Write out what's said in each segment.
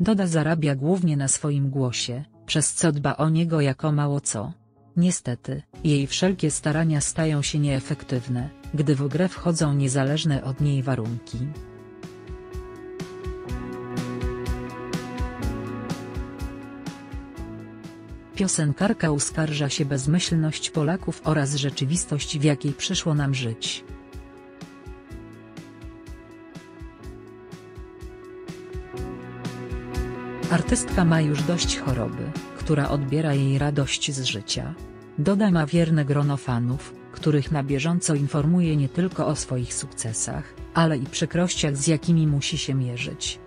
Doda zarabia głównie na swoim głosie, przez co dba o niego jako mało co. Niestety, jej wszelkie starania stają się nieefektywne, gdy w grę wchodzą niezależne od niej warunki. Piosenkarka uskarża się bezmyślność Polaków oraz rzeczywistość w jakiej przyszło nam żyć. Artystka ma już dość choroby, która odbiera jej radość z życia. Doda ma wierne grono fanów, których na bieżąco informuje nie tylko o swoich sukcesach, ale i przykrościach z jakimi musi się mierzyć.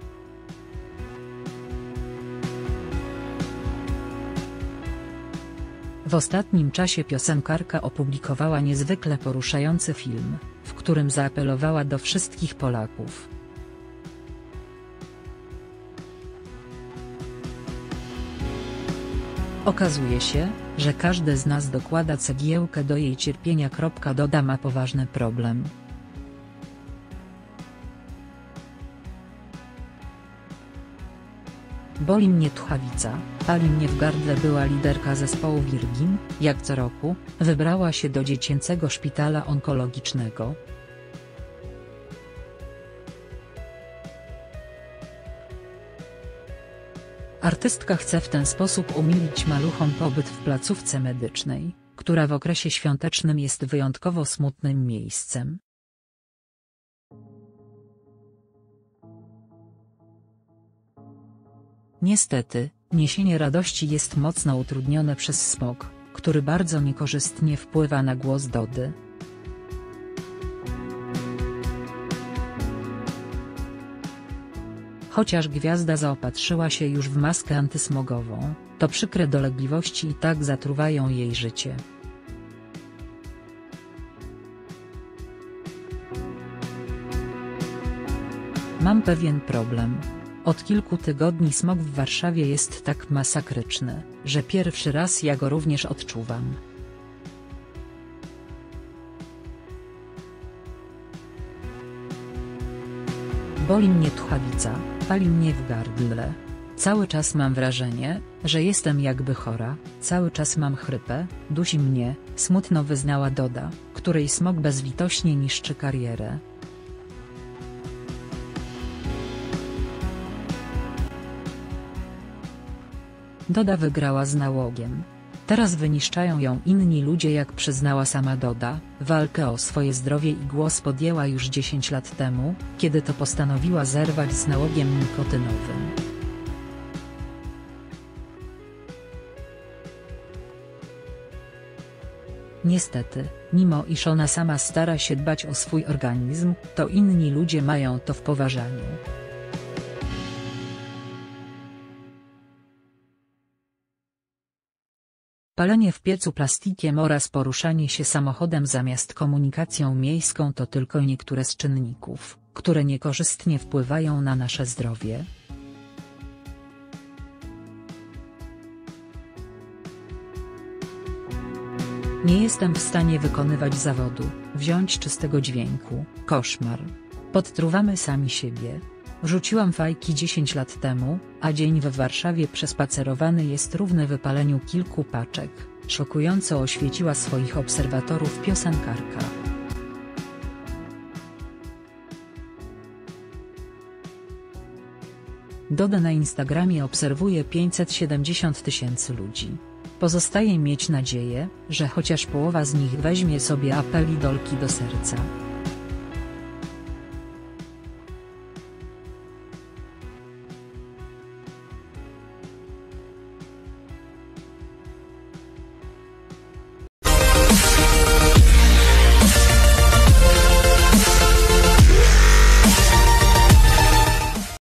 W ostatnim czasie piosenkarka opublikowała niezwykle poruszający film, w którym zaapelowała do wszystkich Polaków. Okazuje się, że każdy z nas dokłada cegiełkę do jej cierpienia. Doda ma poważny problem. Boli mnie tchawica, pali mnie w gardle była liderka zespołu Virgin, jak co roku, wybrała się do dziecięcego szpitala onkologicznego. Artystka chce w ten sposób umilić maluchom pobyt w placówce medycznej, która w okresie świątecznym jest wyjątkowo smutnym miejscem. Niestety, niesienie radości jest mocno utrudnione przez smog, który bardzo niekorzystnie wpływa na głos Dody. Chociaż gwiazda zaopatrzyła się już w maskę antysmogową, to przykre dolegliwości i tak zatruwają jej życie. Mam pewien problem. Od kilku tygodni smog w Warszawie jest tak masakryczny, że pierwszy raz ja go również odczuwam. Boli mnie tchawica, pali mnie w gardle. Cały czas mam wrażenie, że jestem jakby chora, cały czas mam chrypę, dusi mnie, smutno wyznała Doda, której smog bezlitośnie niszczy karierę. Doda wygrała z nałogiem. Teraz wyniszczają ją inni ludzie jak przyznała sama Doda, walkę o swoje zdrowie i głos podjęła już 10 lat temu, kiedy to postanowiła zerwać z nałogiem nikotynowym. Niestety, mimo iż ona sama stara się dbać o swój organizm, to inni ludzie mają to w poważaniu. Palenie w piecu plastikiem oraz poruszanie się samochodem zamiast komunikacją miejską to tylko niektóre z czynników, które niekorzystnie wpływają na nasze zdrowie. Nie jestem w stanie wykonywać zawodu, wziąć czystego dźwięku, koszmar. Podtruwamy sami siebie, Rzuciłam fajki 10 lat temu, a dzień w Warszawie przespacerowany jest równy wypaleniu kilku paczek, szokująco oświeciła swoich obserwatorów piosenkarka. Doda na Instagramie obserwuje 570 tysięcy ludzi. Pozostaje mieć nadzieję, że chociaż połowa z nich weźmie sobie apel idolki do serca.